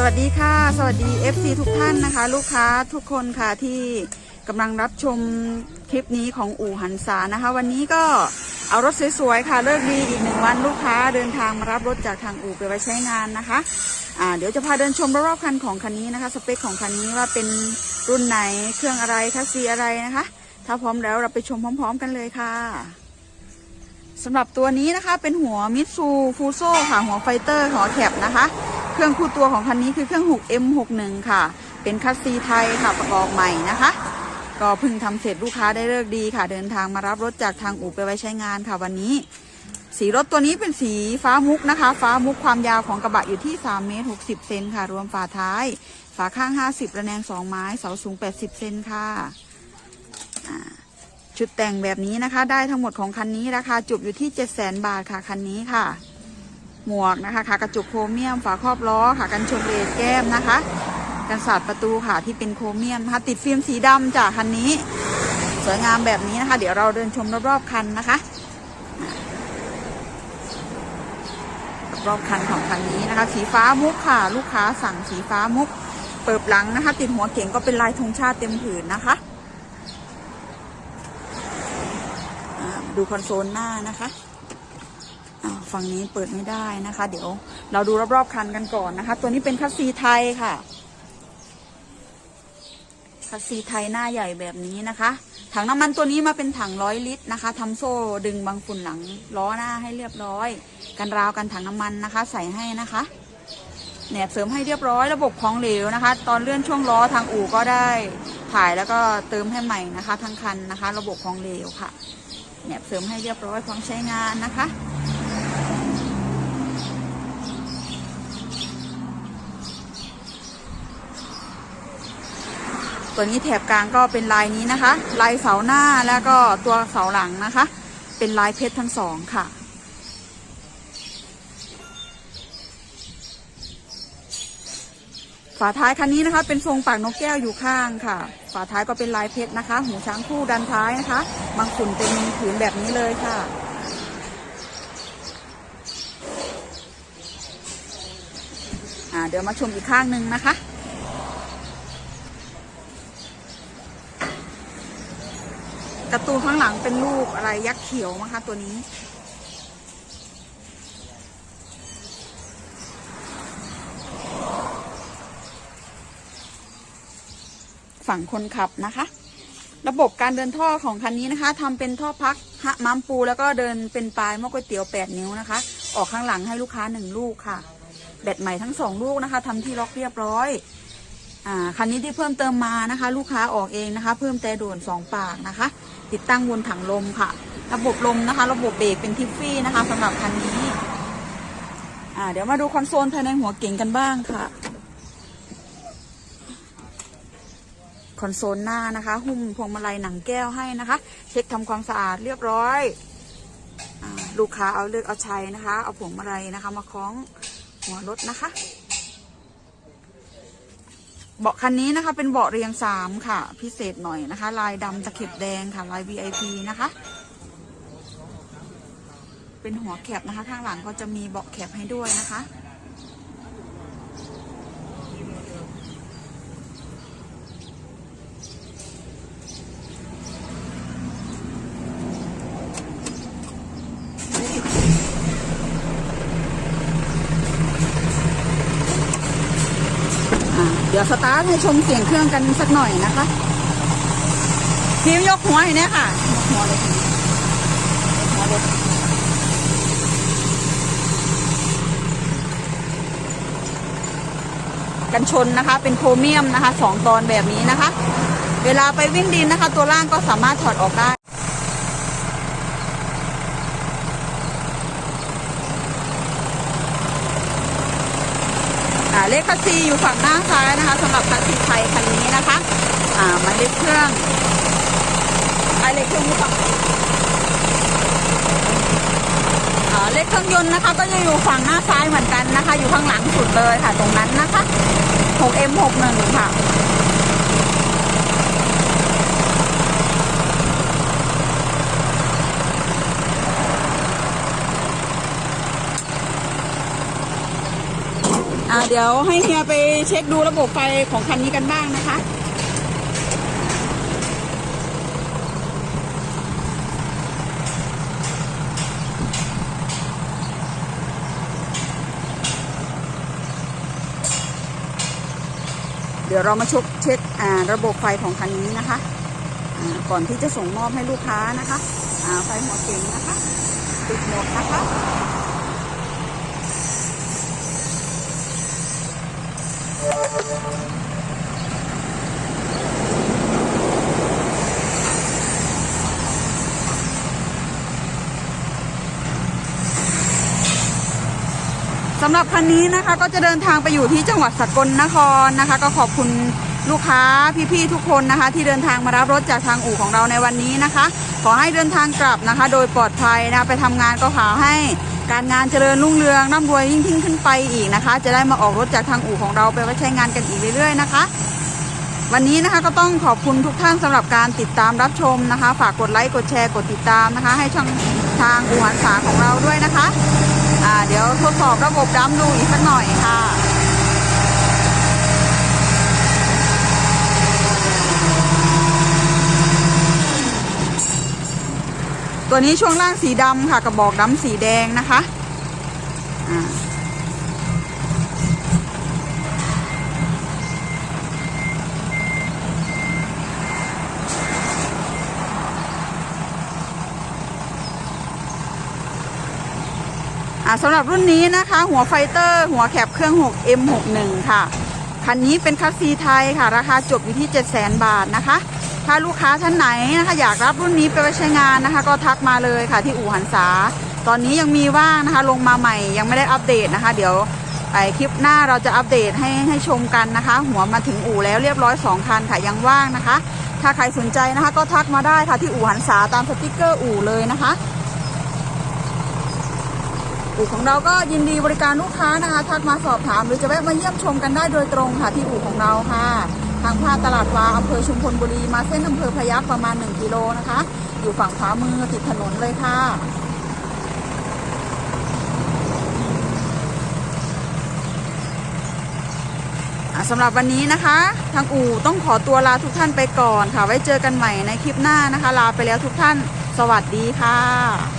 สวัสดีค่ะ สวัสดี FC ทุกท่านนะคะ ลูกค้าทุกคนค่ะที่กำลังรับชมคลิปนี้ของอู่หันษานะคะ วันนี้ก็เอารถสวยๆค่ะเลิกดีอีกหนึ่งวันลูกค้าเดินทางมารับรถจากทางอู่ไปไว้ใช้งานนะคะอ่าเดี๋ยวจะพาเดินชมรอบๆคันของคันนี้นะคะ สเปคของคันนี้ว่าเป็นรุ่นไหนเครื่องอะไรคัสซีอะไรนะคะ ถ้าพร้อมแล้วเราไปชมพร้อม ๆ กันเลยค่ะสำหรับตัวนี้นะคะเป็นหัวมิตซูฟูโซค่ะหัวไฟเตอร์หัวแคปนะคะ เครื่องคู่ตัวของคันนี้คือเครื่อง 6M61 ค่ะ เป็นคัสซีไทยค่ะประกอบใหม่นะคะ ก็เพิ่งทำเสร็จลูกค้าได้เลิกดีค่ะ เดินทางมารับรถจากทางอู่ไปไว้ใช้งานค่ะวันนี้ สีรถตัวนี้เป็นสีฟ้ามุกนะคะ ฟ้ามุกความยาวของกระบะอยู่ที่3เมตร60เซนค่ะ รวมฝาท้าย ฝาข้าง 50 ระแนง 2 ไม้เสาสูง 80 เซนค่ะชุดแต่งแบบนี้นะคะ ได้ทั้งหมดของคันนี้ราคาจุบอยู่ที่ 700,000 บาทค่ะคันนี้ค่ะ หมวกนะคะขากระจุกโครเมียม ฝาครอบล้อค่ะกันชนเลดแก้มนะคะ กันสาดประตูค่ะที่เป็นโครเมียมนะคะ ติดฟิล์มสีดำจากคันนี้ สวยงามแบบนี้นะคะ เดี๋ยวเราเดินชมรอบๆคันนะคะ รอบคันของคันนี้นะคะ สีฟ้ามุกค่ะ ลูกค้าสั่งสีฟ้ามุก เปิดหลังนะคะ ติดหัวเก๋งก็เป็นลายธงชาติเต็มผืนนะคะดูคอนโซลหน้านะคะ ฝั่งนี้เปิดไม่ได้นะคะ เดี๋ยวเราดูรอบๆคันกันก่อนนะคะ ตัวนี้เป็นคัสซีไทยค่ะคัสซีไทยหน้าใหญ่แบบนี้นะคะ ถังน้ำมันตัวนี้มาเป็นถังร้อยลิตรนะคะทำโซ่ดึงบางฝุ่นหลังล้อหน้าให้เรียบร้อย กันราวกันถังน้ำมันนะคะ ใส่ให้นะคะแหนบเสริมให้เรียบร้อยระบบของเหลวนะคะ ตอนเลื่อนช่วงล้อทางอู่ก็ได้ถ่ายแล้วก็เติมให้ใหม่นะคะ ทั้งคันนะคะ ระบบของเหลวค่ะแหนบเสริมให้เรียบร้อยพร้อมใช้งานนะคะ ตัวนี้แถบกลางก็เป็นลายนี้นะคะ ลายเสาหน้าแล้วก็ตัวเสาหลังนะคะ เป็นลายเพชรทั้งสองค่ะ ฝาท้ายคันนี้นะคะ เป็นทรงปากนกแก้วอยู่ข้างค่ะ ฝาท้ายก็เป็นลายเพชรนะคะ หูช้างคู่ดันท้ายนะคะบางฝุ่นเป็นผืนแบบนี้เลยค่ะเดี๋ยวมาชมอีกข้างหนึ่งนะคะ การ์ตูข้างหลังเป็นรูปอะไรยักษ์เขียวนะคะ ตัวนี้ ฝั่งคนขับนะคะ ระบบการเดินท่อของคันนี้นะคะทำเป็นท่อพักฮะมัมปู แล้วก็เดินเป็นปลายหม้อก๋วยเตี๋ยว8นิ้วนะคะ ออกข้างหลังให้ลูกค้า1ลูกค่ะ แบตใหม่ทั้ง2ลูกนะคะทำที่ล็อกเรียบร้อยอ่าคันนี้ที่เพิ่มเติมมานะคะ ลูกค้าออกเองนะคะ เพิ่มแต่ด่วนสองปากนะคะ ติดตั้งบนถังลมค่ะ ระบบลมนะคะ ระบบเบรกเป็นทิฟฟี่นะคะสำหรับคันนี้อ่าเดี๋ยวมาดูคอนโซลภายในหัวเก๋งกันบ้างค่ะ คอนโซลหน้านะคะ หุ้มพวงมาลัยหนังแก้วให้นะคะ เช็คทำความสะอาดเรียบร้อยอลูกค้าเอาเลือกเอาใช้นะคะ เอาพวงมาลัยนะคะ มาคล้องหัวรถนะคะ เบาะคันนี้นะคะเป็นเบาะเรียงสามค่ะ พิเศษหน่อยนะคะ ลายดำตะเข็บแดงค่ะ ลาย VIP นะคะ เป็นหัวแคบนะคะ ข้างหลังก็จะมีเบาะแคบให้ด้วยนะคะ เดี๋ยวสตาร์ทให้ชมเสียงเครื่องกันสักหน่อยนะคะพิมยกหัวให้เนี่ยค่ะยกหัวเลยหัวเลยกันชนนะคะ เป็นโครเมียมนะคะสองตอนแบบนี้นะคะ เวลาไปวิ่งดินนะคะ ตัวล่างก็สามารถถอดออกได้ เลขคัสซีอยู่ฝั่งหน้าซ้ายนะคะสำหรับคัสซีไทยคันนี้นะคะอ่ามาเลขเครื่องอะไรเลขเครื่องอยู่ฝั่งอ่าเลขเครื่องยนต์นะคะก็จะอยู่ฝั่งหน้าซ้ายเหมือนกันนะคะ อยู่ข้างหลังสุดเลยค่ะ ตรงนั้นนะคะ 6M61 ค่ะ อ่าเดี๋ยวให้เฮียไปเช็คดูระบบไฟของคันนี้กันบ้างนะคะเดี๋ยวเรามาชกเช็คอ่าระบบไฟของคันนี้นะคะ ก่อนที่จะส่งมอบให้ลูกค้านะคะไฟหัวเก๋งนะคะ ติดหมดนะคะ สำหรับคันนี้นะคะก็จะเดินทางไปอยู่ที่จังหวัดสกลนครนะคะ ก็ขอบคุณลูกค้าพี่ๆทุกคนนะคะ ที่เดินทางมารับรถจากทางอู่ของเราในวันนี้นะคะ ขอให้เดินทางกลับนะคะ โดยปลอดภัยนะคะไปทำงานก็ขอให้ การงานเจริญรุ่งเรืองร่ำรวยยิ่งยิ่งขึ้นไปอีกนะคะ จะได้มาออกรถจากทางอู่ของเราไปไว้ใช้งานกันอีกเรื่อยๆนะคะ วันนี้นะคะก็ต้องขอบคุณทุกท่านสำหรับการติดตามรับชมนะคะ ฝากกดไลค์กดแชร์กดติดตามนะคะ ให้ช่องทางอู่หันษาของเราด้วยนะคะเดี๋ยวทดสอบระบบดัมดูอีกสักหน่อยค่ะ ตัวนี้ช่วงล่างสีดำค่ะกระบอกดำสีแดงนะคะอ่าสำหรับรุ่นนี้นะคะ หัวไฟเตอร์ หัวแคบเครื่อง 6 M61 ค่ะ คันนี้เป็นคัสซีไทยค่ะ ราคาจบอยู่ที่ 700,000 บาทนะคะ ถ้าลูกค้าท่านไหนนะคะอยากรับรุ่นนี้ไปไว้ใช้งานนะคะ ก็ทักมาเลยค่ะที่อู่หันษา ตอนนี้ยังมีว่างนะคะ ลงมาใหม่ยังไม่ได้อัปเดตนะคะ เดี๋ยวไอคลิปหน้าเราจะอัปเดตให้ให้ชมกันนะคะ หัวมาถึงอู่แล้วเรียบร้อย 2 คันค่ะยังว่างนะคะ ถ้าใครสนใจนะคะ ก็ทักมาได้ค่ะที่อู่หันษาตามสติกเกอร์อู่เลยนะคะอู่ของเราก็ยินดีบริการลูกค้านะคะ ทักมาสอบถามหรือจะแวะมาเยี่ยมชมกันได้โดยตรงค่ะที่อู่ของเราค่ะ ทางผ่านตลาดวาอำเภอชุมพลบุรีมาเส้นอำเภอพยัคฆ์ประมาณ 1 กิโลนะคะ อยู่ฝั่งขวามือติดถนนเลยค่ะอะ สำหรับวันนี้นะคะ ทางอู่ต้องขอตัวลาทุกท่านไปก่อนค่ะ ไว้เจอกันใหม่ในคลิปหน้านะคะ ลาไปแล้วทุกท่าน สวัสดีค่ะ